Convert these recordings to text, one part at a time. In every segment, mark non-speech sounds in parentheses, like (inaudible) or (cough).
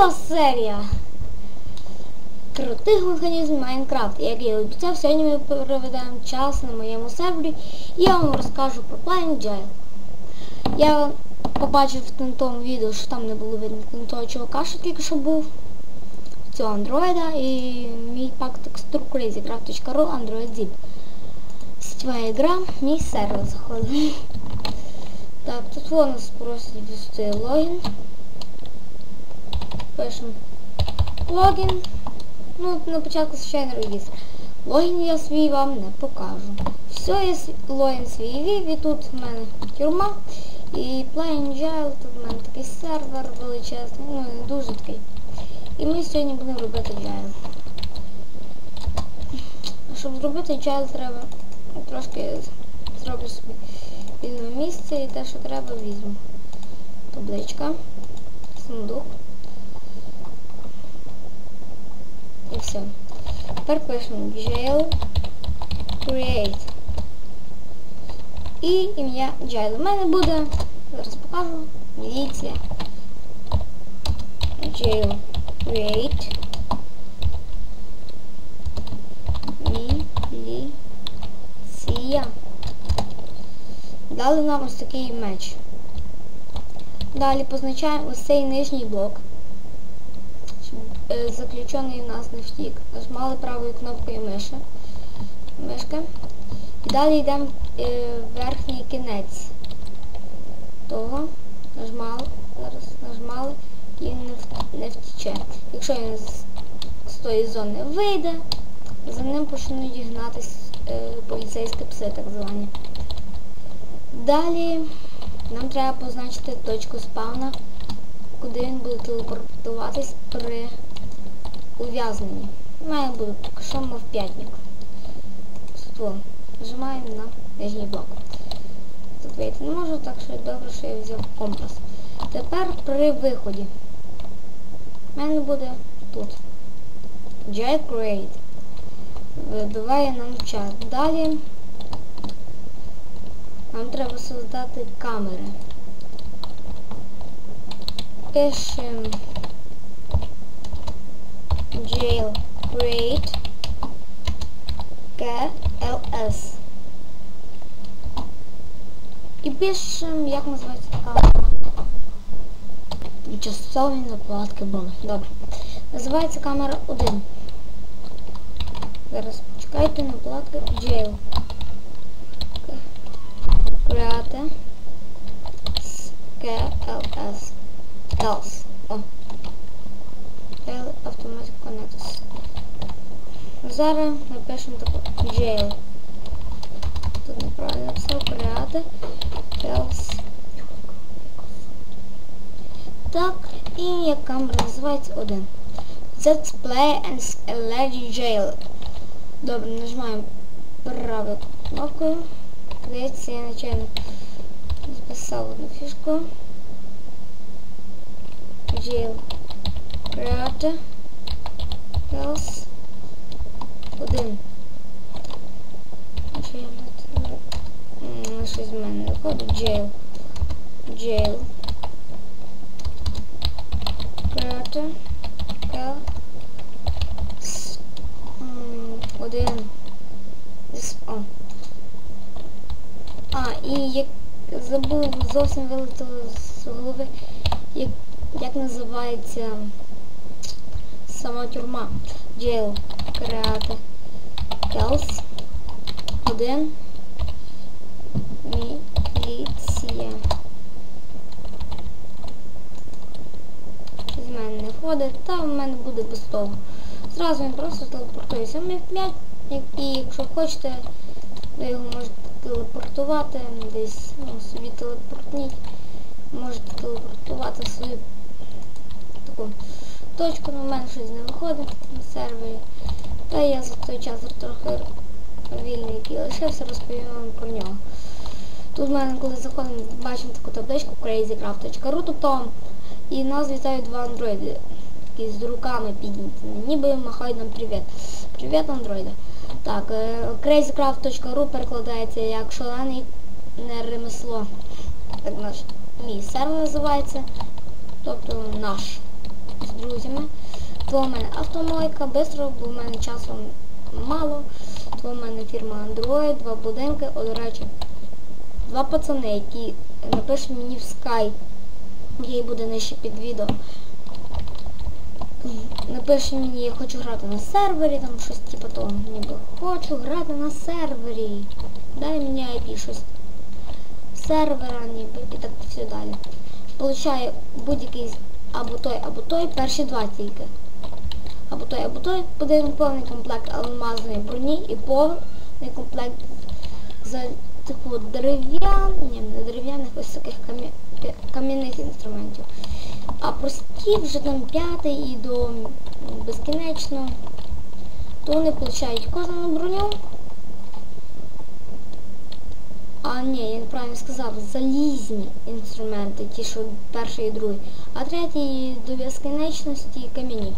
друга серія крутих механізмів Майнкрафт. Як я обіцяв, сьогодні ми проведемо час на моєму сервері і я вам розкажу про Jail. Я побачив на тому відео, що там не було видно того чувака, що тільки що був. Цього андроїда і мій пак текстур crazycraft.ru Android Zip. Сітьова ігра, мій сервер заходить. Так, тут воно нас просить ввести логін. Пишемо логін. Ну, на початку звичайно регістр. Логін я свій вам не покажу. Все, я логін свій вів, і тут в мене тюрма. І Jail, тут в мене такий сервер величезний, ну не дуже такий. І ми сьогодні будемо робити джайл. Щоб зробити джайл треба трошки зроблю собі вільне місце і те, що треба, візьму. Табличка, сундук. І все. Тепер пишемо jail create. І ім'я jail. У мене буде, зараз покажу, міліція. Jail create. Дали нам ось такий меч. Далі позначаємо ось цей нижній блок. Е, заключений в нас не втік. Нажмали правою кнопкою миші. Мишки. І далі йдемо е, в верхній кінець того. Нажмали, зараз нажмали і не, в, не втіче. Якщо він з, з тої зони вийде, за ним почнуть гнатись е, поліцейські пси, так звані. Далі нам треба позначити точку спавна, куди він буде телепортуватись при ув'язненні. Має бути що мов п'ятник. Ствол. Нажимаємо на нижній блок. Вийти не можу, так що добре, що я взяв компас. Тепер при виході. У мене буде тут. Jailcreate. Вибиває нам чат. Далі нам треба создати камери. Пишемо jailcreate KLS. І пишемо, як називається камера. Тимчасові накладки були. Добре. Називається камера 1. Зараз чекайте накладки jail. Create KLS. Else. О. Automatic Connects. Зараз напишемо таку jail. Тут неправильно написав. Create else. Так, і камера називається один. Let's play and LED jail. Добре, нажимаємо правою кнопкою. Здається, я нечайно записав одну фішку. Jail. Create. Else. Один. Щось з мене виходить. Jail. Jail. Create. Else. Один. О. А, і як забув, зовсім вилетіло з голови, як, як називається сама тюрма. Jail. Create. Else. Один. Міліція. З мене не входить, та в мене буде без того. Зразу він просто телепортується. Ми 5, і якщо хочете, ви його можете телепортувати десь, ну, собі телепортніть. Можете телепортувати свою таку точку, але в мене щось не виходить на сервері. Та я за той час трохи вільний, який лишився, розповім вам про нього. Тут в мене, коли заходимо, бачимо таку табличку crazycraft.ru, тобто і нас вітають два андроїди, які з руками підняті, ніби махають нам привіт. Привіт, андроїди. Так, crazycraft.ru перекладається як шалений ремесло. Так наш мій сервер називається. Тобто наш. З друзями. То в мене автомойка, бистро, бо в мене часу мало. То в мене фірма Android, два будинки. О, до речі, два пацани, які напишуть мені в Skype, який буде нижче під відео. Напиши мені, я хочу грати на сервері, там щось типу того, ніби хочу грати на сервері. Дай мені IP щось. Сервера ніби і так все далі. Получаю будь-який або той, або той, перші два тільки. Або той, або той, буде повний комплект алмазної броні і повний комплект за таку дерев'ян, не дерев'яних, ось таких кам'яних інструментів. А прості вже там п'ятий і до безкінечно, то вони получають кожну броню. А ні, я неправильно сказав, залізні інструменти, ті, що перший і другий. А третій до безкінечності кам'яні.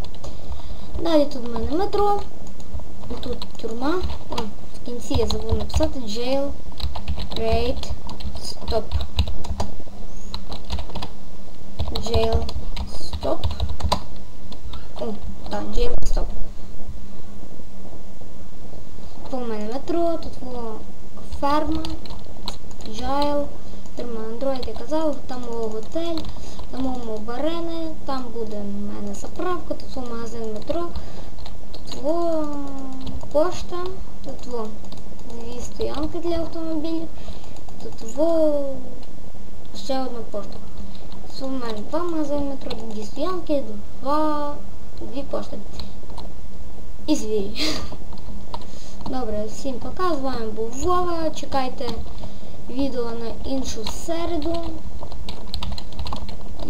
Далі тут в мене метро. Тут тюрма. О, в кінці я забув написати jail, raid, stop. Jail, stop. О, так, jail, stop. Тут у мене метро, тут во ферма, jail, ферма Android, я казав, там мого готель, там мого барени, там буде в мене заправка, тут во магазин метро, тут во пошта, тут во дві стоянки для автомобілів, тут во ще одна пошта. Тут у мене два магазини метро, дві стоянки, два, дві пошти. І звірі. (laughs) Добре, всім пока, з вами був Вова. Чекайте відео на іншу середу.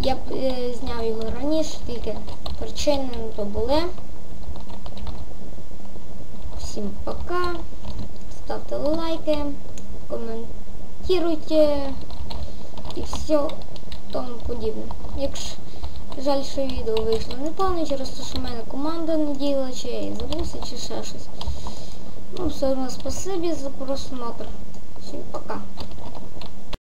Я е, зняв його раніше, тільки причини на то були. Всім пока. Ставте лайки, коментуйте і все тому подібне. Якщо жаль, що відео вийшло не повне, через те, що в мене команда не діяла, чи я забувся, чи ще щось. Ну, все одно спасибі за просмотр. Всім пока.